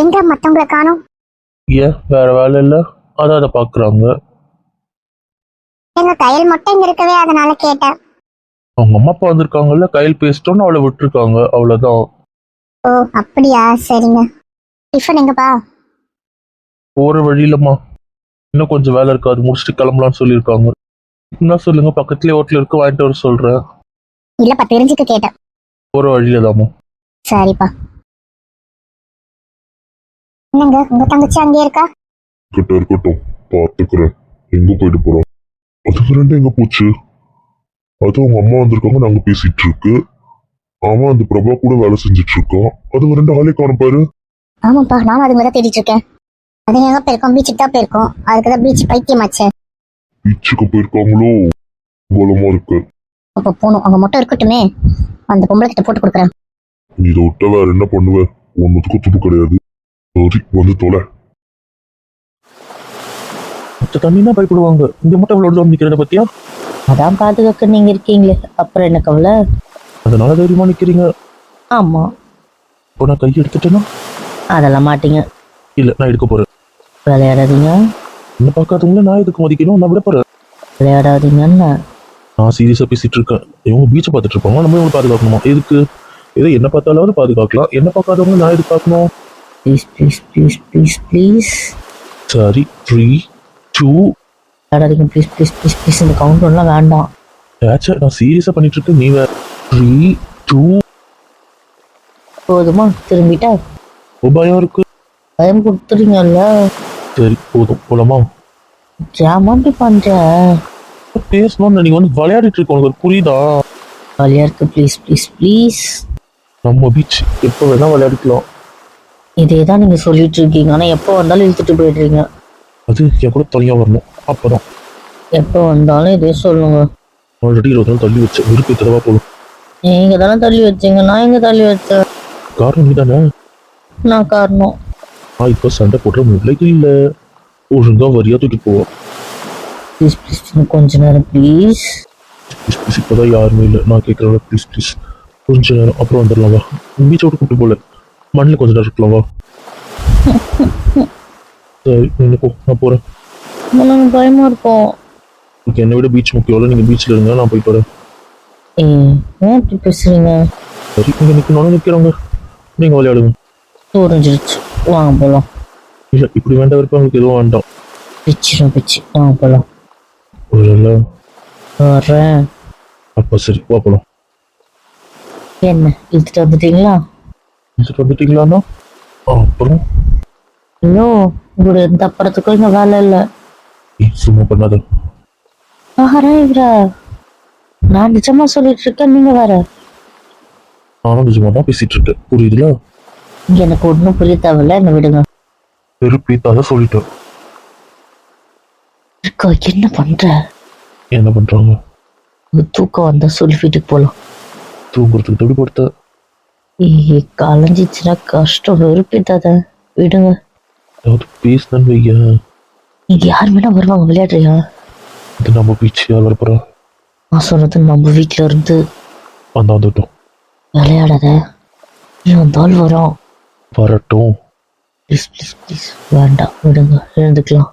எங்க மத்தவங்கள காணோம்? ஏன்? வேற வேலை இல்லை? அதான் அதை பார்க்குறாங்க. எங்க கையில் மட்டும் இங்க இருக்கவே அதனால கேட்டேன். அவங்க அம்மா அப்பா வந்திருக்காங்கல்ல கையில் பேசிட்டோன்னு அவளை விட்டுருக்காங்க. அவ்வளோதான் ஓ அப்படியா? சரிங்க. டிஃபன் எங்கப்பா? போகிற வழியிலம்மா. இன்னும் கொஞ்சம் வேலை இருக்கு. அது முடிச்சுட்டு கிளம்பலாம்னு சொல்லியிருக்காங்க. என்ன சொல்லுங்க? பக்கத்துலேயே ஹோட்டல் இருக்கு. வாங்கிட்டு வர சொல்கிறேன் இல்லப்பா தெரிஞ்சுக்க கேட்டேன். போகிற வழியில தாம்மா சரிப்பா. என்னங்க உங்க தங்கச்சி அங்கே இருக்கா? கிட்ட இருக்கட்டும். பார்த்துக்கிறேன் எங்க போயிட்டு போறோம்? அதுக்கு ரெண்டு எங்க போச்சு? அது அவங்க அம்மா வந்திருக்காங்க நாங்க பேசிட்டு இருக்கு. அவன் அந்த பிரபா கூட வேலை செஞ்சுட்டு இருக்கான். அது ரெண்டு ஆளே காணும் பாரு. ஆமாப்பா நானும் அதுங்க தான் தேடிட்டு இருக்கேன். அது எங்க போயிருக்கோம்? பீச்சுக்கு தான் போயிருக்கோம். அதுக்கு தான் பீச் பைத்தியமாச்சே. பீச்சுக்கு போயிருக்காங்களோ? பலமா இருக்கு. அப்போ போகணும். அங்க மட்டும் இருக்கட்டுமே. அந்த பொம்பளை கிட்ட போட்டு கொடுக்குறேன். இதை விட்ட வேற என்ன பண்ணுவ? ஒன்னுத்துக்கும் துப்பு கிடையாது. சரி வந்து தொலை. மற்ற தண்ணினா பயப்படுவாங்க இங்கே மட்டும் அவ்வளோ தூரம் நிற்கிறத பற்றியா அதான் பாதுகாக்க நீங்க இருக்கீங்களே. அப்புறம் என்ன கவலை? அதனால தைரியமாக நிற்கிறீங்க ஆமா. இப்போ நான் கை எடுத்துட்டேன்னா அதெல்லாம் மாட்டீங்க. இல்லை நான் எடுக்க போகிறேன் விளையாடாதீங்க. என்ன பார்க்காதவங்கள நான் எதுக்கு மதிக்கணும்? நான் விட போகிறேன் விளையாடாதீங்கன்னு நான் சீரியஸாக பேசிட்டு இருக்கேன். இவங்க பீச்சை பார்த்துட்டு இருப்பாங்க. நம்ம இவங்க பாதுகாக்கணுமா? எதுக்கு? ஏதோ என்ன பார்த்தாலாவது பாதுகாக்கலாம். என்ன பார்க்காதவங்க நான் எதுக்கு பார்க்கணும் please please please please please சரி த்ரீ டூ விளையாடாதீங்க ப்ளீஸ் ப்ளீஸ் ப்ளீஸ் ப்ளீஸ் இந்த கவுண்டர்லாம் வேண்டாம். ஏச்சா நான் சீரியஸாக பண்ணிட்டு இருக்கேன். நீ வேற த்ரீ டூ போதுமா? திரும்பிட்டா? பயம் இருக்கு. பயம் கொடுத்துறீங்கல்ல? சரி போதும். போலாமா? ஜாமா இப்படி பண்ற. பேசணும்னு நீங்க வந்து விளையாடிட்டு இருக்கோம். உங்களுக்கு புரியுதா? ஜாலியா இருக்கு. ப்ளீஸ் ப்ளீஸ் ப்ளீஸ் நம்ம பீச் எப்போ வேணா விளையாடிக்கலாம். இதே தான் நீங்க சொல்லிட்டு இருக்கீங்க ஆனா எப்போ வந்தாலும் இழுத்துட்டு போயிடுறீங்க. அது என் கூட தனியாக வரணும். அப்பதான். எப்போ வந்தாலும் இதே சொல்லுங்க. ஆல்ரெடி இருபது நாள் தள்ளி வச்ச விருப்ப தடவை போதும். நீங்க தானே தள்ளி வச்சீங்க. நான் எங்க தள்ளி வச்சேன்? காரணம் நீ தானே நான் காரணம். நான் இப்போ சண்டை போடுற முடியல இல்லை. ஒழுங்கா வரியா தூக்கிட்டு போவோம் ப்ளீஸ் ப்ளீஸ் கொஞ்ச நேரம் ப்ளீஸ் ப்ளீஸ் ப்ளீஸ் இப்போதான் யாருமே இல்லை. நான் கேட்குறேன் ப்ளீஸ் ப்ளீஸ் கொஞ்ச நேரம் அப்புறம் வந்துடலாம்? வா பீச்சை விட்டு கூப்பிட்டு போல. மண்ணில் கொஞ்ச நேரம் இருக்கலாம் சரி நான் போகிறேன் எனக்கு பயமா இருக்கும் உங்களுக்கு என்னை விட பீச் முக்கியம் நீங்கள் பீச்சில் இருங்க நான் போயிட்டு வரேன். ஏய் ஏன் இப்படி பேசுறீங்க? சரி நீங்கள் நிற்கணும்னு நிற்கிறவங்க நீங்கள் விளையாடுங்க. புரிஞ்சிருச்சு வாங்க போலாம். இல்லை இப்படி வேண்டாம் இருப்பா உங்களுக்கு எதுவும் வேண்டாம். பிச்சிடும் பிச்சு. வாங்க ஒரு வர்றேன் அப்போ சரி வா போகலாம் என்ன இழுத்துட்டு வந்துட்டீங்களா? வந்துட்டு வந்துட்டீங்களாண்ணா அப்புறம் ஐயோ உங்களோட எந்த அப்புறத்துக்கும் இங்க வேலை இல்லை சும்மா பண்ணாத வரேன் இவர நான் நிஜமா சொல்லிட்டு இருக்கேன் நீங்க வேற நானும் நிஜமாக தான் பேசிட்டு இருக்கேன் புரியுதுல இங்க எனக்கு ஒன்றும் புரிய தேவையில்ல என்ன விடுங்க வெறுப்பீத்தாத சொல்லிட்டேன் இருக்கா என்ன பண்ற என்ன பண்றாங்க தூக்கம் வந்தா சொல்லி வீட்டுக்கு போலாம் தூங்குறதுக்கு தடி படுத்த ஏய் கலைஞ்சிச்சுன்னா கஷ்டம் வெறுப்பித்தாத விடுங்க. ஏதாவது பேசினு வைய இங்க யார் வேணா வருவாங்க விளையாடுறியா? இது நம்ம பீச் விளாட்றப்பறம் நான் சொன்னது நம்ம வீட்ல இருந்து. அந்த வந்துட்டோம். விளையாடாத. நீ வந்தால் வரோம் வரட்டும். ப்ளீஸ் ப்ளீஸ் ப்ளீஸ் வேண்டாம். விடுங்க. எழுந்துக்கலாம்.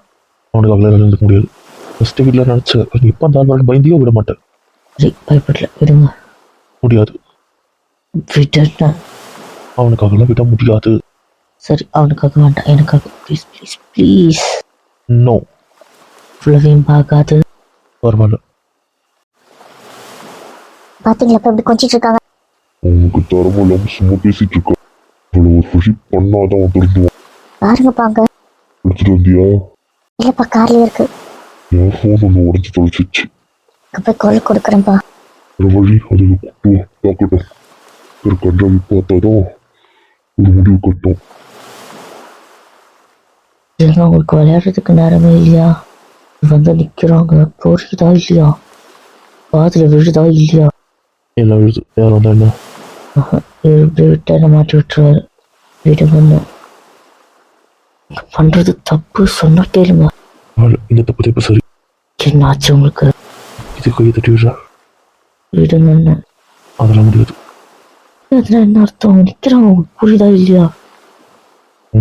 அவனுக்கு அவ்வளோ இருந்துக்க முடியாது ஃபர்ஸ்ட் வீட்டில் நினச்சேன். நீ எப்போ அந்த ஆள் பயந்தியோ விட மாட்டேன். சரி பயப்படல. விடுங்க. முடியாது. விடுங்க அவனுக்காகலாம் விட முடியாது. சரி அவனுக்காக வேண்டாம். எனக்காக ப்ளீஸ் ப்ளீஸ் ப்ளீஸ் நோ இவ்வளவையும் பார்க்காது. பரவாயில்ல. பாத்தீங்களா இப்ப இப்படி கொஞ்சிட்டு இருக்காங்க அவனுக்கு தரமும் இல்லாம சும்மா பேசிட்டு இருக்கான் அவளை ஒரு புஷி பண்ணாதான் அவன் திருந்துவான் பாருங்க பாங்க. எடுத்துட்டு வந்தியா? இல்லப்பா கார்ல இருக்கு. என் ஃபோன் ஒன்று உடஞ்சி தொலைச்சிச்சு. அங்க போய் குரல் கொடுக்குறேன்ப்பா வழி அதில் கூப்பிட்டு பார்க்கட்டும். ஒரு கண்டாவி பார்த்தாதான் ஒரு முடிவு கட்டும். இதெல்லாம் உங்களுக்கு விளையாடுறதுக்கு நேரமே இல்லையா? வந்து நிக்கிறாங்க. புரியுதா இல்லையா? பாதியில விழுதா இல்லையா? எல்லாம் எழுது யாரும் தான் என்ன இப்படி விட்டு என்ன மாட்டி விட்டுருவாரு? விடுங்கன்னு நீங்க பண்றது தப்பு சொன்னா கேளுங்க. இந்த தப்பு தப்பு சரி. என்ன ஆச்சு உங்களுக்கு? இது கையை தட்டி விடுறா. விடுங்கன்னு அதெல்லாம் முடியாது. என்ன அர்த்தம் உங்களுக்கு புரியுதா இல்லையா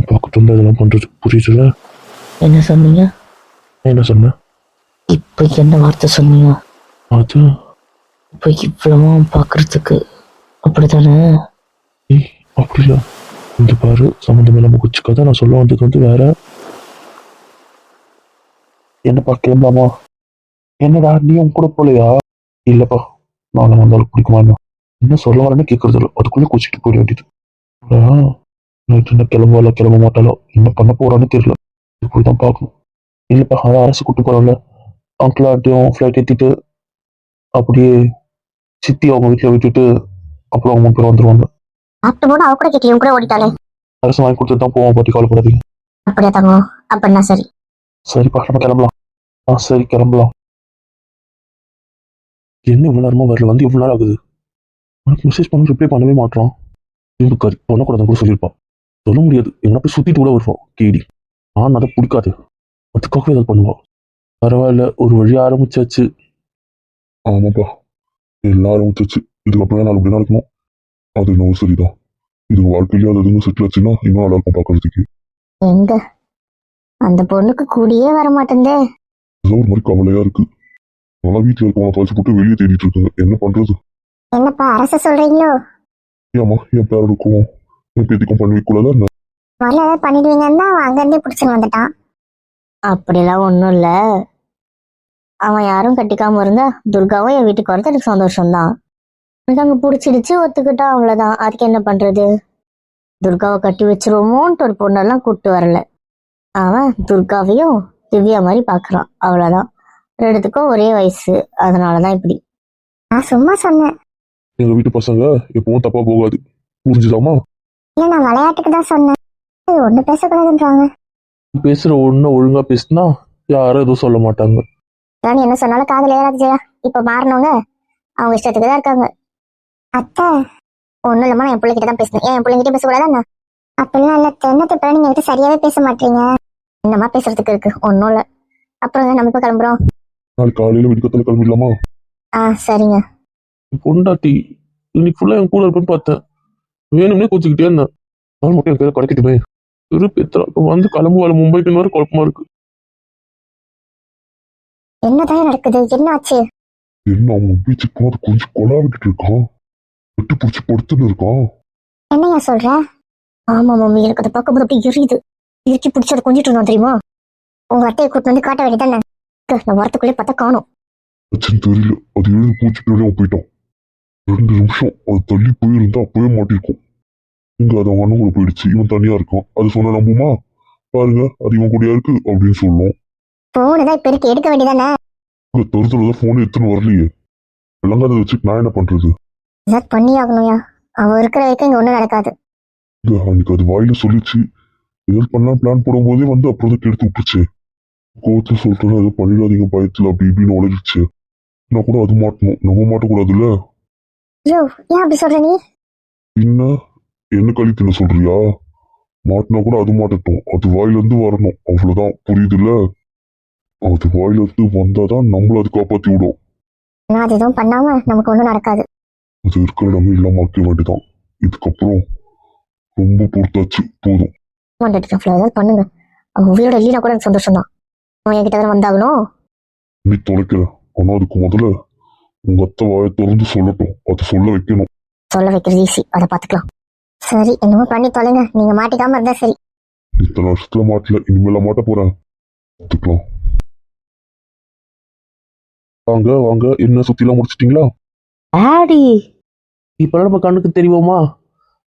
பக்கத்துல இதெல்லாம் பண்றது புரியுதுல என்ன சொன்னீங்க என்ன சொன்னேன் இப்போ என்ன வார்த்தை சொன்னீங்க அது இப்போ இவ்வளவும் பார்க்கறதுக்கு அப்படிதானே ஏய் அப்படியா இந்த பாரு சம்மந்தம் இல்லாம குச்சிக்காத நான் சொல்ல வந்தது வந்து வேற என்னப்பா கிளம்பலாமா என்னடா நீ உன் கூட போலையா இல்லப்பா நான் வந்தாலும் பிடிக்குமா என்ன சொல்ல வரேன்னு கேட்கறது இல்லை. அதுக்குள்ளே குச்சிட்டு போயிட வேண்டியது. நைட்டு என்ன கிளம்புவாளோ கிளம்ப மாட்டாளோ என்ன பண்ண போறான்னு தெரியல. இப்படி தான் பார்க்கணும். இல்லப்பா அதான் அரசு கூட்டு போறோம்ல அங்கிள் ஆட்டியும் ஃப்ளைட் ஏற்றிட்டு அப்படியே சித்தி அவங்க வீட்டில் விட்டுட்டு அப்புறம் அவங்க பேர் வந்துருவாங்க. போது அவ கூட இவன் கூட ஓடிட்டாளே. அரசு வாங்கி கொடுத்துட்டு தான் போவோம் பாட்டி கவலைப்படாதீங்க. அப்படியா தங்கம்? அப்படின்னா சரி. சரிப்பா நம்ம கிளம்பலாம். ஆ சரி கிளம்பலாம். என்ன இவ்வளோ நேரமா வரல? வந்து இவ்வளோ நேரம் ஆகுது? உனக்கு மெசேஜ் பண்ணி ரிப்ளை பண்ணவே மாட்டான் இரும்பு கறி பண்ணக்கூடாதுன்னு கூட சொல்லியிருப்பான் சொல்ல முடியாது. எங்கன்னா போய் சுற்றிட்டு கூட வருவான் கேடி. நான் அதை பிடிக்காது. அதுக்காகவே ஏதாவது பண்ணுவான் பரவாயில்ல ஒரு வழி ஆரம்பிச்சாச்சு. ஆமாப்பா. எல்லாம் ஆரம்பிச்சிச்சு. இதுக்கப்புறம் நாலு மணி நடக்கணும் அது இன்னும் சரிதான். இது வாழ்க்கையிலேயே அது எதுவும் செட்டில் ஆச்சுன்னா இன்னும் நல்லா இருக்கும் பார்க்கறதுக்கு எங்க? அந்த பொண்ணுக்கு கூடியே வர மாட்டேந்தே ஏதோ ஒரு மாதிரி கவலையா இருக்கு. நல்லா வீட்டில் இருக்கவங்க துவைச்சு போட்டு வெளியே தேடிட்டு இருக்காங்க என்ன பண்றது? என்னப்பா அரச சொல்றீங்களோ? ஏமா என் பேரனுக்கும் என் பேத்திக்கும் பண்ணி வைக்கூடாதா என்ன? முதல்ல ஏதாவது பண்ணிடுவீங்கன்னு தான் அவன் அங்கேருந்தே பிடிச்சின்னு வந்துட்டான். அப்படிலாம் ஒன்றும் இல்லை. அவன் யாரும் கட்டிக்காம இருந்தா துர்காவும் என் வீட்டுக்கு வரது எனக்கு சந்தோஷம்தான். எனக்கு அங்கே பிடிச்சிடுச்சு ஒத்துக்கிட்டா அவ்வளோதான் அதுக்கு என்ன பண்ணுறது துர்காவை கட்டி வச்சிருவோமோன்ட்டு ஒரு பொண்ணெல்லாம் கூப்பிட்டு வரல. அவன் துர்காவையும் திவ்யா மாதிரி பார்க்குறான் அவ்வளோதான் ரெண்டுத்துக்கும் ஒரே வயசு அதனால தான் இப்படி. நான் சும்மா சொன்னேன் எங்க வீட்டு பசங்க எப்பவும் தப்பா போகாது. புரிஞ்சுதாமா? இல்ல நான் விளையாட்டுக்கு தான் சொன்னேன். ஒண்ணு பேசக்கூடாதுன்றாங்க. பேசுகிற ஒன்று ஒழுங்காக பேசினா யாரும் எதுவும் சொல்ல மாட்டாங்க. ராணி என்ன சொன்னாலும் காதுல ஏறாது ஜெயா. இப்ப மாறினவங்க அவங்க இஷ்டத்துக்கு தான் இருக்காங்க. அத்தை ஒண்ணும் இல்லாம என் பிள்ளைகிட்ட தான் பேசினேன். ஏன் என் பிள்ளைகிட்ட பேசக்கூடாதா அப்படிலாம் இல்ல தென்னத்தை பிள்ளை நீங்க என்கிட்ட சரியாவே பேச மாட்டீங்க. என்னமா பேசுறதுக்கு இருக்கு? ஒன்றும் இல்ல. அப்புறம் நம்ம இப்ப கிளம்புறோம். நாளைக்கு காலையில விடுக்கத்துல கிளம்பிடலாமா? ஆ சரிங்க. பொண்டாட்டி இன்னைக்கு ஃபுல்லாக என் கூட இருக்குன்னு பார்த்தேன். வேணும்னே கூச்சிக்கிட்டே இருந்தேன். நாள் மட்டும் எனக்கு கிடைக்கட்டுமே. திருப்பி வந்து கிளம்புவாள் மும்பைக்குன்னு வர குழப்பமா இருக்கு. என்னதான் நடக்குது? என்ன ஆச்சு? என்ன அவன் பீச்சுக்கு அது கொஞ்சம் கொலா விட்டுட்டு இருக்கான் வெட்டி பிடிச்சி படுத்துன்னு இருக்கான் என்னையா சொல்ற? ஆமா மம்மி. எனக்கு அதை பார்க்கும்போது அப்படியே எரியுது. இறுக்கி பிடிச்சி அதை கொஞ்சிட்டு இருந்தோம் தெரியுமா? உங்க அட்டையை கூட்டு வந்து காட்ட வேண்டியதானே நான் வரத்துக்குள்ளே பார்த்தா காணும். தெரியல. அது எழுந்து பூச்சி போயிட்டான். ரெண்டு நிமிஷம். அது தள்ளி போயிருந்தா அப்பவே மாட்டிருக்கும். இங்க அது அவன் அண்ணன் கூட போயிடுச்சு. இவன் தனியா இருக்கான். அது சொன்ன நம்புமா? பாருங்க அது இவன் கூடயா இருக்கு அப்படின்னு சொல்லும். போன் தான் இப்ப இருக்கு. எடுக்க வேண்டியதானே? இங்க தருத்துல போன் எடுத்துன்னு வரலையே. விளங்காத வச்சு நான் என்ன பண்றது? ஏதாவது பண்ணி ஆகணும்யா அவ இருக்கிற வரைக்கும் இங்க ஒண்ணும் நடக்காது. இங்க அன்னைக்கு அது வாயில சொல்லிச்சு. ஏதாவது பண்ணலாம் பிளான் போடும்போதே வந்து அப்புறம் தான் கெடுத்து விட்டுச்சு கோவத்துல சொல்லிட்டு ஏதோ பண்ணிடாதீங்க பயத்துல அப்படி இப்படின்னு உழைச்சிச்சு நான் கூட அது மாட்டணும். நம்ம மாட்டக்கூடாதுல்ல? யோ ஏன் அப்படி சொல்ற நீ? என்ன? என்ன கழி தின்ன சொல்றியா? மாட்டினா கூட அது மாட்டட்டும். அது வாயில இருந்து வரணும். அவ்வளவுதான். புரியுதுல்ல? அது வாயில இருந்து வந்தாதான் நம்மள அது காப்பாத்தி விடும். நான் அது எதுவும் பண்ணாம நமக்கு ஒண்ணும் நடக்காது. அது இருக்கிற இடமே இல்லாம ஆக்க வேண்டியதான் இதுக்கப்புறம் ரொம்ப பொறுத்தாச்சு. போதும். ஏதாவது பண்ணுங்க. அவன் உயிரோட இல்லைனா கூட எனக்கு சந்தோஷம் தான் அவன் என்கிட்ட தான் வந்தாகணும்? நீ தொலைக்கிறேன் ஆனா அதுக்கு முதல்ல உங்க அத்தை வாயை திறந்து சொல்லட்டும். அது சொல்ல வைக்கணும். சொல்ல வைக்கிறது ஈஸி அதை பாத்துக்கலாம் சரி என்னமோ பண்ணி தொலைங்க. நீங்க மாட்டிக்காம இருந்தா சரி. இத்தனை வருஷத்துல மாட்டல. இனிமேல மாட்ட போறேன். பார்த்துக்கலாம். வாங்க வாங்க. என்ன சுற்றிலாம் முடிச்சிட்டிங்களா? ஆடி இப்போலாம் நம்ம கண்ணுக்கு தெரியுமா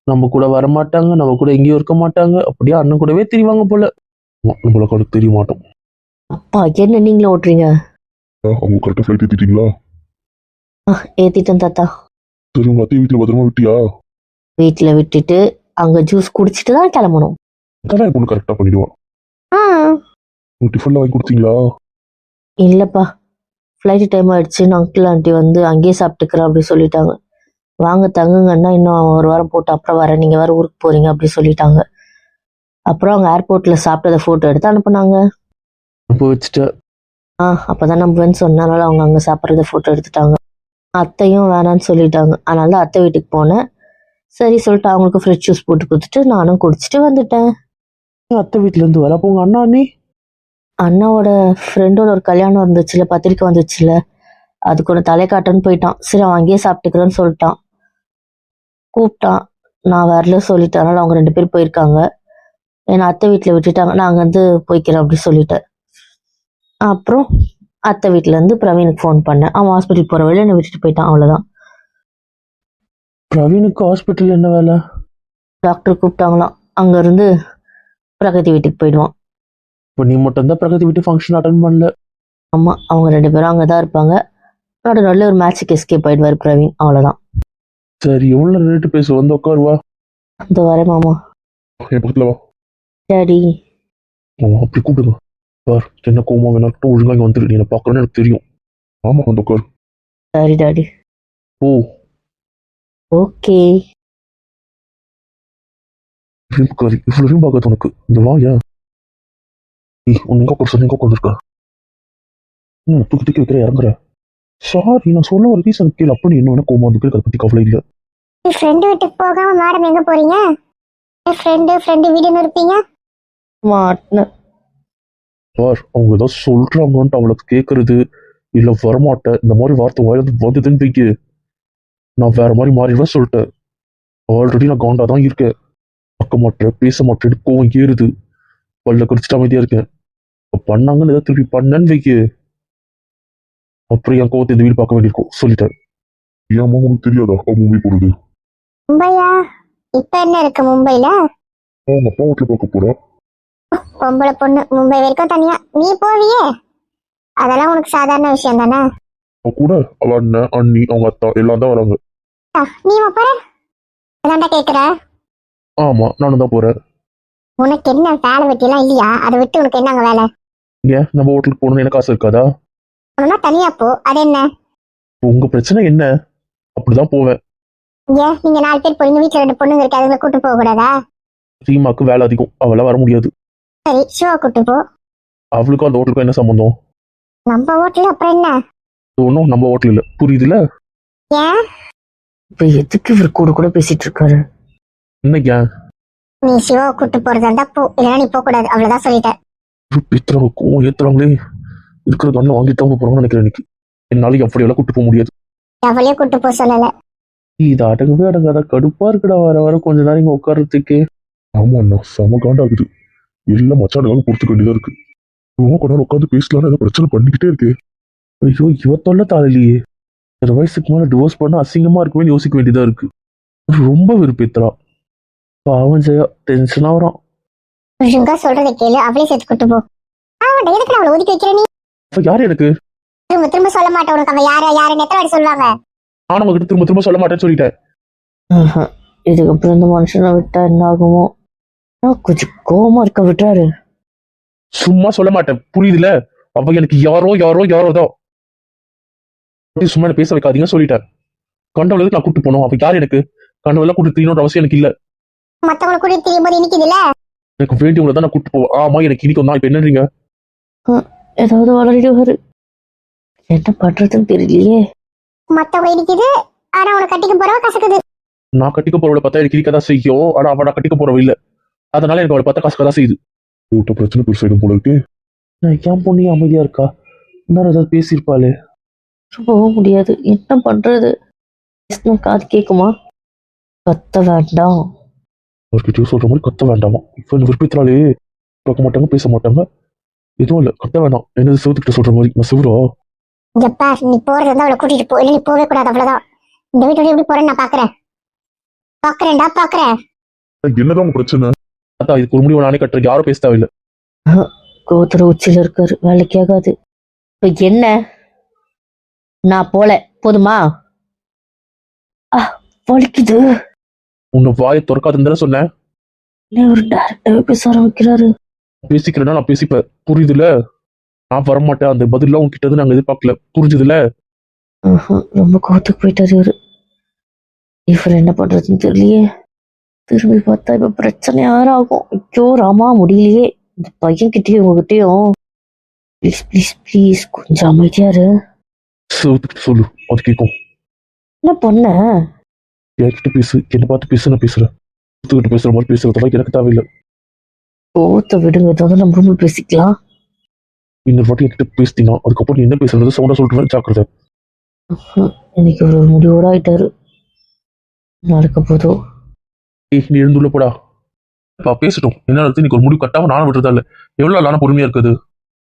நம்ம கூட வர மாட்டாங்க நம்ம கூட எங்கேயும் இருக்க மாட்டாங்க. அப்படியே அண்ணன் கூடவே தெரிவாங்க போல. நம்மள கண்ணுக்கு தெரிய மாட்டோம். அப்பா என்ன நீங்களும் ஓட்டுறீங்க? அவங்க கரெக்டா ஃபிளைட் ஏத்திட்டீங்களா ஏத்திட்டேன் தாத்தா. சரி உங்க அத்தை வீட்டுல பத்திரமா விட்டியா? வீட்டில் விட்டுட்டு அங்கே ஜூஸ் குடிச்சிட்டு தான் கிளம்பணும். அதான் பொண்ணு கரெக்டா பண்ணிடுவா. ஆ. உங்க டிஃபன்ல வாங்கி கொடுத்தீங்களா? இல்லைப்பா. ஃப்ளைட் டைம் ஆயிடுச்சுன்னு அங்கிள் ஆண்டி வந்து அங்கேயே சாப்பிட்டுக்கிறேன் அப்படி சொல்லிட்டாங்க. வாங்க தங்குங்கன்னா இன்னும் ஒரு வாரம் போட்டு அப்புறம் வரேன். நீங்கள் வேறு ஊருக்கு போகிறீங்க அப்படி சொல்லிட்டாங்க. அப்புறம் அவங்க ஏர்போர்ட்டில் சாப்பிட்டதை ஃபோட்டோ எடுத்து அனுப்புனாங்க. இப்போ வச்சுட்டு. ஆ அப்போ தான் நம்புவேன்னு சொன்னனால அவங்க அங்கே சாப்பிட்றத ஃபோட்டோ எடுத்துட்டாங்க. அத்தையும் வேணான்னு சொல்லிட்டாங்க. அதனால தான் அத்தை வீட்டுக்கு போனேன். சரி சொல்லிட்டு அவங்களுக்கு ஃப்ரெஷ் ஜூஸ் போட்டு கொடுத்துட்டு நானும் குடிச்சிட்டு வந்துட்டேன். அத்தை வீட்டுல இருந்து வர அப்போ உங்க அண்ணா அண்ணி. அண்ணாவோட ஃப்ரெண்டோட ஒரு கல்யாணம் இருந்துச்சுல பத்திரிக்கை வந்துச்சுல. அதுக்கு ஒரு தலை காட்டுன்னு போயிட்டான். சரி அவன் அங்கேயே சாப்பிட்டுக்கிறேன்னு சொல்லிட்டான். கூப்பிட்டான். நான் வரல சொல்லிட்டேன் அதனால அவங்க ரெண்டு பேரும் போயிருக்காங்க. என்னை அத்தை வீட்டில் விட்டுட்டாங்க. நான் அங்கேருந்து போய்க்கிறேன் அப்படி சொல்லிட்டேன். அப்புறம் அத்தை வீட்ல இருந்து பிரவீனுக்கு ஃபோன் பண்ணேன். அவன் ஹாஸ்பிட்டல் போகிற வழியில என்னை விட்டுட்டு போயிட்டான். அவ்வளோதான் பிரவீனுக்கு ஹாஸ்பிட்டல் என்ன வேலை? டாக்டர் கூப்பிட்டாங்களாம். அங்கேருந்து பிரகதி வீட்டுக்கு போயிடுவான். இப்போ நீ மட்டும் தான் பிரகதி வீட்டு ஃபங்க்ஷன் அட்டன் பண்ணல. ஆமாம் அவங்க ரெண்டு பேரும் அங்கே தான் இருப்பாங்க. நடு நல்ல ஒரு மேட்சுக்கு எஸ்கேப் ஆயிடுவார் பிரவீன். அவ்வளோதான் சரி எவ்வளோ ரேட்டு பேச. வந்து உட்காருவா இந்த வரேன் மாமா. என் பக்கத்துல வா. டாடி அப்படி கூப்பிடுங்க. சார் என்ன கோமா வேணாட்டும் ஒழுங்கா இங்க வந்துரு. நீ என்ன பார்க்கறேன்னு எனக்கு தெரியும். ஆமா வந்து உட்காரு சரி டாடி. Oh okay. இருக்காரு இவ்வளவு பார்க்காது உனக்கு. இந்த வா ஏன் நீ உன் எங்க உட்கார சொன்ன எங்க உட்காந்துருக்க ம் தூக்கி தூக்கி வைக்கிற இறங்குற? சாரி நான் சொல்ல ஒரு ரீசன் கேள். அப்படி என்ன வேணா கோமா வந்து அதை பத்தி கவலை இல்லை. என் ஃப்ரெண்டு வீட்டுக்கு போகாம மேடம் எங்க போறீங்க? என் ஃப்ரெண்டு ஃப்ரெண்டு வீடுன்னு இருப்பீங்க? மாட்டின சார் அவங்க ஏதாவது சொல்றாங்கன்ட்டு அவளுக்கு கேட்கறது இல்ல வரமாட்டேன் இந்த மாதிரி வார்த்தை வாயிலிருந்து வந்ததுன்னு வைக்க நான் வேற மாதிரி மாறிடுவேன் சொல்லிட்டேன். ஆல்ரெடி நான் காண்டா தான் இருக்கேன். பார்க்க மாட்டேன் பேச மாட்டேன் கோவம் ஏறுது. பல்ல கடிச்சிட்டு அமைதியா இருக்கேன். இப்ப பண்ணாங்கன்னு ஏதாவது திருப்பி பண்ணேன்னு வைக்க அப்புறம் என் கோவத்தை இந்த வீடு பார்க்க வேண்டியிருக்கும் சொல்லிட்டேன். ஏமா உனக்கு தெரியாதா? மூவி போடுது மும்பையா? இப்ப என்ன இருக்கு மும்பைல அவங்க அப்பா வீட்டுல பார்க்க போறா. பொம்பளை பொண்ணு மும்பை வரைக்கும் தனியா. நீ போவியே? அதெல்லாம் உனக்கு சாதாரண விஷயம் தானே? கூட அவ அண்ணன் அண்ணி அவங்க அத்தா எல்லாம் தான் வராங்க. நீ போற? அதான்டா கேக்குற. ஆமா நானும் தான் போறேன். உனக்கு என்ன வேலை வெட்டியெல்லாம் இல்லையா? அதை விட்டு உனக்கு என்னங்க வேலை? ஏன் நம்ம ஹோட்டலுக்கு போகணும்னு எனக்கு ஆசை இருக்காதா? அவனா தனியா போ. அது என்ன? உங்க பிரச்சனை என்ன? அப்படிதான் போவேன். ஏன் நீங்க நாலு பேர் போறீங்க வீட்டுல ரெண்டு பொண்ணுங்க இருக்கு அதுங்களை கூட்டு போக கூடாதா ரீமாக்கு வேலை அதிகம். அவளாம் வர முடியாது. சரி ஷோ கூட்டு போ. அவளுக்கும் அந்த ஹோட்டலுக்கும் என்ன சம்பந்தம்? நம்ம ஹோட்டல் அப்புறம் என்ன? ஒன்றும் நம்ம ஹோட்டல் இல்லை. புரியுதுல? ஏன்? இப்போ எதுக்கு இவர் கூட கூட பேசிட்டு இருக்காரு? என்ன ஏன் நீ சிவா கூட்டு போறதா இருந்தா போ. இல்லைன்னா நீ போக கூடாது. அவ்வளவுதான் சொல்லிட்டேன். ஏத்துறாங்க கோவம் ஏத்துறாங்களே. இருக்கிற கண்ணை வாங்கிட்டு தான் போறாங்கன்னு நினைக்கிறேன் இன்னைக்கு. என்னால எப்படியெல்லாம் கூட்டு போக முடியாது. எவ்வளையும் கூட்டு போக சொல்லல. இது அடங்கவே அடங்காத கடுப்பா இருக்குடா. வர வர கொஞ்ச நேரம் இங்க உட்கார்றதுக்கு. ஆமா செம காண்டாகுது. எல்லாம் மச்சானுக்காக பொறுத்துக்க வேண்டியதா இருக்கு. ரொம்ப நேரம் உட்காந்து பேசலாம்னு ஏதோ பிரச்சனை பண்ணிக்கிட்டே இருக்கு. ஐயோ இவ தொல்லை தாழலையே ஒரு வயசுக்கு மேல டிவோர்ஸ் பண்ண அசிங்கமா இருக்குமே யோசிக்க வேண்டியதா இருக்கு. ரொம்ப விருப்பத்துறா பாவம் ஜெயா டென்ஷனா வரான். ஒழுங்கா சொல்றதை கேளு அவளே சேர்த்து கூட்டு போ. ஆமாண்டா எதுக்கு அவளை ஒதுக்கி வைக்கிற நீ? அப்ப யார் எனக்கு? திரும்ப திரும்ப சொல்ல மாட்டேன் உனக்கு. அவ யார யாருன்னு எத்தனை வாட்டி சொல்லுவாங்க நானும் உங்ககிட்ட திரும்ப திரும்ப சொல்ல மாட்டேன்னு சொல்லிட்டேன். இதுக்கப்புறம் இந்த மனுஷனை விட்டா என்ன ஆகுமோ நான் கொஞ்சம் கோவமா இருக்க விட்டாரு. சும்மா சொல்ல மாட்டேன். புரியுதுல? அவ எனக்கு யாரோ யாரோ யாரோ தான். சும்மா என்ன பேச வைக்காதீங்க சொல்லிட்டேன் கண்டவளுக்கு நான் கூட்டு போனோம்? அவ யார் எனக்கு? கண்டவெல்லாம் கூட்டு தெரியணுன்ற அவசியம் எனக்கு இல்ல. மத்தவங்களை கூட்டிட்டு தெரியும் போது இன்னைக்கு இதுல எனக்கு வேண்டியவங்களை தான் நான் கூட்டு போவேன். ஆமா எனக்கு இன்னைக்கு தான் இப்ப என்னன்றீங்க? ஏதாவது வளரிடுவாரு என்ன பண்றதுன்னு தெரியலையே. மத்தவங்க இடிக்குது ஆனா உனக்கு கட்டிக்க போறவ கசக்குது. நான் கட்டிக்க போறவளை பார்த்தா எனக்கு இருக்கதான் செய்யும். ஆனா அவ நான் கட்டிக்க போறவ இல்ல. அதனால எனக்கு அவளை பார்த்தா கசக்க தான் செய்யுது. விட்ட பிரச்சனை பெருசாயிடும் போல இருக்கு. நான் ஏன் பொண்ணு அமைதியா இருக்கா? இன்னும் ஏதாவது பேசியிருப்பாளே? போக முடியாது. என்ன பண்றது? பேசினா காது கேக்குமா? கத்த வேண்டாம் அவர்கிட்டயும் சொல்ற மாதிரி கத்த வேண்டாமா இப்ப விருப்பத்தினாலே பார்க்க மாட்டாங்க பேச மாட்டாங்க. எதுவும் இல்ல. கத்த வேண்டாம் என்னது சிவத்துக்கிட்ட சொல்ற மாதிரி? நான் சிவரா? பார் நீ போறது இருந்தா அவளை கூட்டிட்டு போ. இல்ல நீ போவே கூடாது அவ்வளவுதான். இந்த வீட்டோட எப்படி போறேன்னு நான் பாக்குறேன். பாக்குறேன்டா பாக்குறேன். என்னதான் உங்க பிரச்சனை? அதான் இதுக்கு ஒரு முடிவு நானே கட்டுறேன் யாரும் பேச தேவையில்ல. கோத்தர உச்சியில இருக்காரு. வேலைக்கு ஆகாது இப்ப என்ன? நான் போல. போதுமா? ஆ வலிக்குது. உன்னை வாயை திறக்காதுன்னு தானே சொன்னேன். ஒரு டேரக்டாவே பேச ஆரம்பிக்கிறாரு? பேசிக்கிறேன்னா நான் பேசிப்பேன். புரியுதுல? நான் வரமாட்டேன். அந்த பதிலாம் இருந்து நாங்க எதிர்பார்க்கல. புரிஞ்சுதுல? ஆஹா, ரொம்ப கோத்துக்கு போயிட்டாரு இவரு. இவர் என்ன பண்றதுன்னு தெரியலையே. திரும்பி பார்த்தா இப்ப பிரச்சனை யாராகும்? ஐயோ ராமா முடியலையே. இந்த பையன் கிட்டயும் உங்ககிட்டயும் ப்ளீஸ் ப்ளீஸ் ப்ளீஸ் கொஞ்சம் அமைதியாரு சொல்லு அது கேட்கும். என்ன பண்ண? என்கிட்ட பேசு என்னை பார்த்து பேசு நான் பேசுறேன். சிவத்துக்கிட்ட பேசுற மாதிரி பேசுறதெல்லாம் எனக்கு தேவையில்லை. கோவத்தை விடுங்க ஏதாவது நம்ம ரூமில் பேசிக்கலாம். இன்னொரு வாட்டி என்கிட்ட பேசினா அதுக்கப்புறம் என்ன பேசுறது சவுண்டா சொல்லிட்டு ஜாக்கிரதை. இன்னைக்கு ஒரு முடிவோட ஆயிட்டாரு. நடக்க போதோ. ஏய் நீ எழுந்து உள்ள போடா. பா பேசட்டும். என்ன நடத்து இன்னைக்கு ஒரு முடிவு கட்டாம நானும் விட்டுறதா இல்ல? எவ்வளவு நாளான பொறுமையா இருக்குது?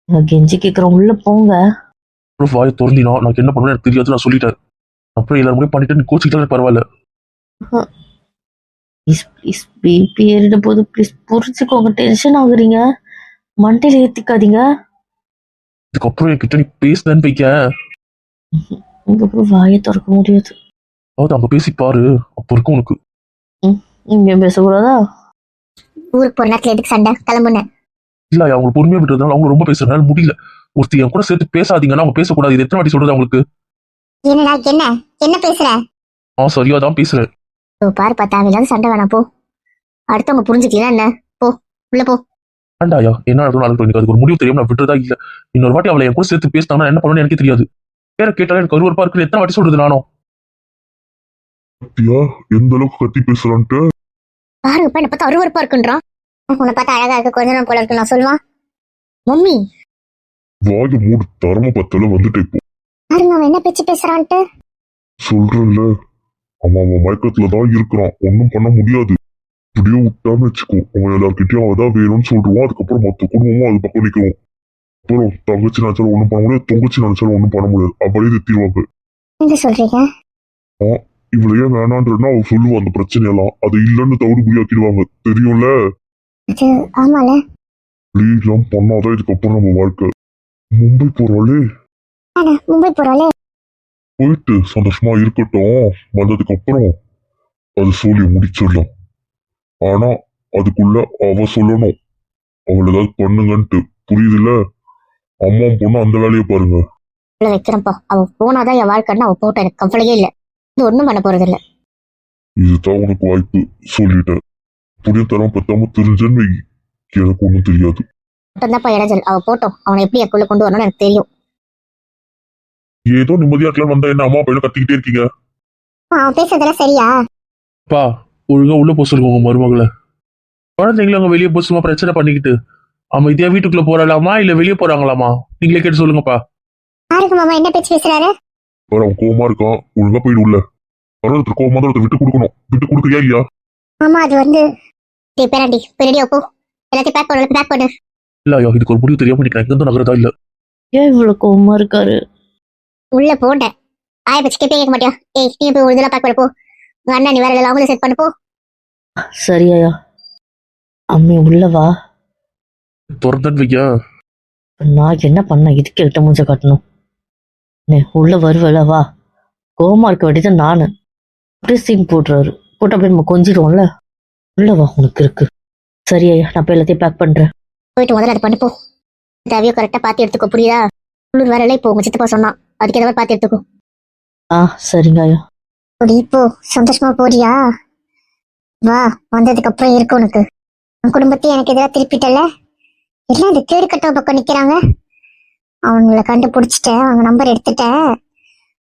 நான் கெஞ்சி கேட்குறேன் உள்ள போங்க. அப்புறம் வாயை திறந்தினா நான் என்ன பண்ணுவேன்னு எனக்கு தெரியாது நான் சொல்லிட்டேன். அப்புறம் எல்லாரும் முடிவு பண்ணிட்டு நீ கோச்சிக்கிட்டாலும் பரவாயில்ல. ப்ளீஸ் ப்ளீஸ் பிபி ஏறிட போது ப்ளீஸ் புரிஞ்சுக்கோங்க டென்ஷன் ஆகுறீங்க. மண்டையில ஏத்திக்காதீங்க. இதுக்கப்புறம் என்கிட்ட நீ பேசுனேன்னு வைக்க. அதுக்கப்புறம் வாயை திறக்க முடியாது. அதாவது அங்க பேசி பாரு. அப்போ இருக்கும் உனக்கு. இங்க பேசக்கூடாதா ஊருக்கு போற நேரத்துல எதுக்கு சண்டை? கிளம்புன இல்ல அவங்க பொறுமையா விட்டுறதுனால அவங்க ரொம்ப பேசுறதுனால முடியல. ஒருத்தி என் கூட சேர்த்து பேசாதீங்கன்னா அவங்க பேசக்கூடாது. இது எத்தனை வாட்டி சொல்றது அவங்களுக்கு? என்னடா என்ன? என்ன பேசுற? ஆ சரியா தான் பேசுறேன். ஓ பாரு பார்த்தா இல்லாத சண்டை வேணாம் போ. அடுத்தவங்க புரிஞ்சுக்கலாம் என்ன? போ உள்ள போ. வேண்டாயா என்ன நடக்கும் நடக்கட்டும் எனக்கு அதுக்கு ஒரு முடிவு தெரியும் நான் விட்டுறதா இல்ல. இன்னொரு வாட்டி அவளை என் கூட சேர்த்து பேசினாங்கன்னா என்ன பண்ணுவேன்னு எனக்கு தெரியாது. பேரை கேட்டாலும் எனக்கு அருவருப்பா இருக்குன்னு எத்தனை வாட்டி சொல்றது நானும் எந்த அளவுக்கு கத்தி பேசுறான்ட்டு? பாருங்க இப்ப என்ன பார்த்தா அருவருப்பா இருக்குன்றான். உன்னை பார்த்தா அழகா இருக்கு கொஞ்ச நேரம் போல இருக்கு நான் சொல்லுவான் மம்மி. வாய மூடு தரம பத்தல வந்துட்டு இப்போ பாருங்க அவன் என்ன பேச்சு பேசுறான்ட்டு. சொல்றேன்ல. அவன் அவன் மயக்கத்துல தான் இருக்கிறான். ஒன்றும் பண்ண முடியாது. இப்படியே விட்டான்னு வச்சுக்கோ. அவன் எல்லார்கிட்டயும் அவன் தான் வேணும்னு சொல்றான் அதுக்கப்புறம் மொத்த குடும்பமும் அது பக்கம் நிற்கும். அப்புறம் தங்கச்சி நினைச்சாலும் ஒன்றும் பண்ண முடியாது தொங்கச்சி நினைச்சாலும் ஒன்றும் பண்ண முடியாது. அவளே திட்டிடுவாங்க என்ன சொல்றீங்க? இவளையே வேணான்றன்னா அவ சொல்லுவா அந்த பிரச்சனையெல்லாம். அது இல்லைன்னு தவிடு புரியாக்கிடுவாங்க தெரியும்ல? ஆமால. எல்லாம் பண்ணாதான் இதுக்கப்புறம் நம்ம வாழ்க்கை. மும்பை போறாளே? மும்பை போறாளே? போயிட்டு சந்தோஷமா இருக்கட்டும். வந்ததுக்கு அப்புறம் அது சொல்லி முடிச்சிடலாம். ஆனா அதுக்குள்ள அவ சொல்லணும். அவளை ஏதாவது பண்ணுங்கன்ட்டு. புரியுதுல? அம்மா பொண்ணு அந்த வேலையை பாருங்க. உள்ள வைக்கிறேன்ப்பா. அவ போனாதான் என் வாழ்க்கைன்னு அவ போட்ட எனக்கு கவலையே இல்ல. இது ஒண்ணும் பண்ண போறது இல்ல இதுதான் உனக்கு வாய்ப்பு சொல்லிட்டேன் புரிய தரம் பத்தாம தெரிஞ்சேன்னு வை. எனக்கு ஒண்ணும் தெரியாது. மட்டும்தான்ப்பா இடைஞ்சல். அவ போட்டோம். அவனை எப்படி எனக்குள்ள கொண்டு வரணும்னு எனக்கு தெரியும். ஏதோ நிம்மதியா இருக்கலாம் வந்தா என்ன அம்மா பையனை கத்திக்கிட்டே இருக்கீங்க? அவன் பேசுறதெல்லாம் சரியா? பா ஒழுங்கா உள்ள போக சொல்லுங்க உங்க மருமகளை. குழந்தைங்கள அங்க வெளியே போக சும்மா பிரச்சனை பண்ணிக்கிட்டு. அமைதியா வீட்டுக்குள்ள போறாளாமா இல்ல வெளியே போறாங்களாமா? நீங்களே கேட்டு சொல்லுங்கப்பா. யாருக்கு மாமா என்ன பேச்சு பேசுறாரு? வேற அவன் கோவமா இருக்கான். ஒழுங்கா போயிடு உள்ள. ஒருத்தர் தான் ஒருத்தர் விட்டு கொடுக்கணும். விட்டு கொடுக்குறியா இல்லையா? ஆமா அது வந்து டேய் பேராண்டி பெரிய போ எல்லாத்தையும் பேக் பண்ணு பேக் பண்ணு. இல்ல ஐயா இதுக்கு ஒரு முடிவு தெரியாம நிக்கிறேன். எங்க நகரதா இல்ல? ஏன் இவ்வளவு கோவமா இருக்காரு? உள்ள போண்டேன் ஆய பச்சு கேட்பே கேட்க மாட்டியா? ஏய் நீ போய் இதெல்லாம் பேக் பண்ண போ. உங்க அண்ணன் நீ வேற எல்லாம் அவங்கள செட் பண்ணு போ. சரியாயா அம்மி உள்ள வா. திறந்தன்னு வைக்க நான் என்ன பண்ண இதுக்கு எட்ட மூஞ்ச காட்டணும். நீ உள்ள வருவல வா. கோவமா இருக்க வேண்டியது நானு. அப்படியே சீன் போடுறாரு. போட்டு அப்படியே நம்ம கொஞ்சிடுவோம்ல. உள்ள வா உனக்கு இருக்கு. சரியா நான் போய் எல்லாத்தையும் பேக் பண்றேன். போயிட்டு முதல்ல அதை பண்ணு போ. தேவையோ கரெக்டா பார்த்து எடுத்துக்கோ புரியுதா? குளிர் வேற இப்போ உங்க சித்தப்பா சொன்னான். அதுக்கு ஏதாவது பார்த்து எடுத்துக்கோ. ஆ சரிங்க ஐயா. அப்படி இப்போ சந்தோஷமா போறியா? வா வந்ததுக்கு அப்புறம் இருக்கு உனக்கு. உன் குடும்பத்தையும் எனக்கு எதிராக திருப்பிட்டல? எல்லாம் இந்த கேடு கட்ட பக்கம் நிக்கிறாங்க. அவங்கள கண்டுபிடிச்சிட்டேன் அவங்க நம்பர் எடுத்துட்டேன்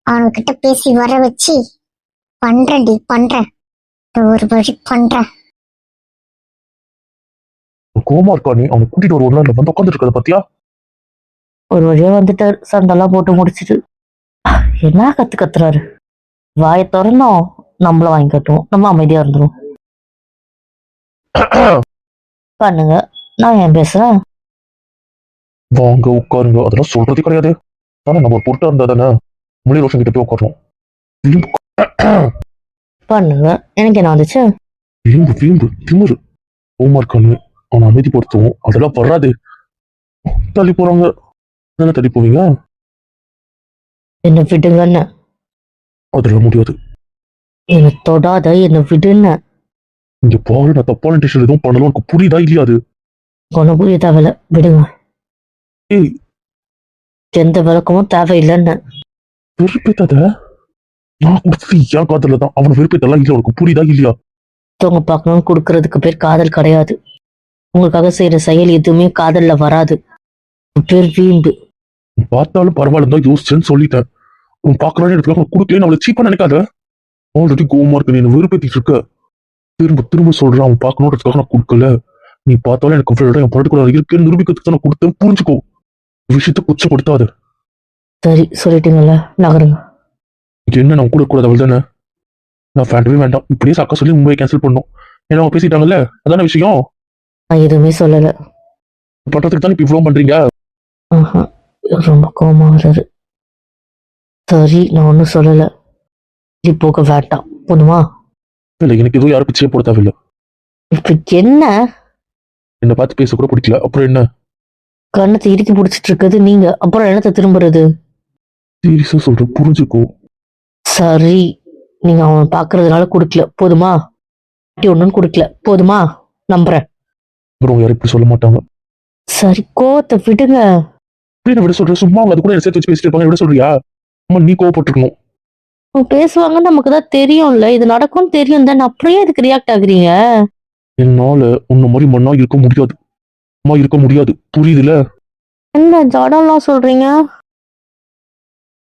அவங்க கிட்ட பேசி வர வச்சு பண்றேன்டி பண்றேன். ஒரு வழி பண்றேன். கோமா இருக்கா நீ? அவனை கூட்டிட்டு ஒரு நாள் வந்து உட்காந்துட்டு இருக்கத பாத்தியா ஒரு வழியா வந்துட்டாரு. சண்டெல்லாம் போட்டு முடிச்சிட்டு. என்ன கத்து கத்துறாரு? வாயை திறந்தோம் நம்மள வாங்கி கட்டுவோம். நம்ம அமைதியா இருந்துரும் பண்ணுங்க. நான் ஏன் பேசுறேன்? வாங்க உட்காருங்க. அதெல்லாம் சொல்றதே கிடையாது. ஆனா நம்ம ஒரு பொருட்டா இருந்தா தானே? முழி ரோஷன் கிட்ட போய் உட்காரணும். வீம்பு பண்ணுங்க. எனக்கு என்ன வந்துச்சு? வீம்பு வீம்பு திமிரு. கோமா இருக்கானு அவனை அமைதிப்படுத்துவோம். அதெல்லாம் வராது தள்ளி போறாங்க. தானே தள்ளி போவீங்க? என்ன விடுங்கன்னு அதெல்லாம் முடியாது. என்னை தொடாத? என்னை விடுன்னு இங்க பாரு நான் தப்பான டெசிஷன் எதுவும் பண்ணலாம் உனக்கு புரியுதா இல்லையா அது? ஒன்றும் புரிய தேவையில்ல விடுங்க. எந்த விளக்கமும் தேவையில்லைன்னு. வெறுப்பேத்தாத? நான் கொடுத்தது என் காதல தான். அவனை வெறுப்பேத்தலாம் இல்ல உனக்கு. புரியுதா இல்லையா? மத்தவங்க பார்க்கணும்னு கொடுக்கறதுக்கு பேர் காதல் கிடையாது. உங்களுக்காக செய்யற செயல் எதுவுமே காதல்ல வராது. அது பேர் வீம்பு. பார்த்தாலும் பரவாயில்ல தான் யோசிச்சேன்னு சொல்லிட்டேன். உன் பாக்குறான்னு எடுத்துக்காக நான் கொடுக்கலன்னு அவளை சீப்பா நினைக்காத. ஆல்ரெடி கோவமா இருக்கு நீ என்ன வெறுப்பேத்திட்டு இருக்க. திரும்ப திரும்ப சொல்றேன் அவன் பார்க்கணுன்றதுக்காக நான் கொடுக்கல. நீ பார்த்தாலும் எனக்கு என் பொருட்கள் இருக்குன்னு நிரூபிக்கிறதுக்கு தான் நான் கொடுத்தேன் புரிஞ்சுக்கோ. விஷயத்த குச்சப்படுத்தாது சரி சொல்லிட்டீங்கல்ல நகருங்க. இது என்ன நான் கூட கூடாது அவள் தானே? நான் வேண்டவே வேண்டாம். இப்படியே சாக்கா சொல்லி மும்பை கேன்சல் பண்ணோம் ஏன்னா அவங்க பேசிட்டாங்கல்ல? அதான விஷயம்? நான் எதுவுமே சொல்லல. பண்றதுக்கு தான் இப்ப இவ்வளோ பண்றீங்க? ஆஹா, ரொம்ப கோவமா வர்றாரு. சரி நான் ஒன்றும் சொல்லல. இது போக வேண்டாம். போதுமா? இல்லை எனக்கு எதுவும் யாரும் பிச்சையே போட தேவையில்லை. இப்ப என்ன? என்னை பார்த்து பேச கூட பிடிக்கல. அப்புறம் என்ன? கண்ணத்தை இறுக்கி பிடிச்சிட்டு இருக்குது நீங்க அப்புறம் என்னத்தை திரும்புறது? சீரியஸா சொல்றேன். புரிஞ்சுக்கோ. சரி. நீங்க அவன் பாக்குறதுனால கொடுக்கல. போதுமா? ஒன்றும் கொடுக்கல. போதுமா? நம்புறேன். அப்புறம் யாரும் இப்படி சொல்ல மாட்டாங்க. சரி கோவத்தை விடுங்க. நான் விட சொல்றேன் சும்மா அவங்க அது கூட என்ன சேர்த்து வச்சு பேசிட்டு இருப்பாங்க. விட சொல்றியா? அம்மா நீ கோவப்பட்டிருக்கணும். அவங்க பேசுவாங்கன்னு நமக்கு தான் தெரியும்ல. இது நடக்கும்னு தெரியும் தானே அப்படியே இதுக்கு ரியாக்ட் ஆகுறீங்க? என்னால உன்ன மாதிரி மண்ணா இருக்க முடியாது. இருக்க முடியாது. புரியுதுல? என்ன ஜடம்லாம் சொல்றீங்க?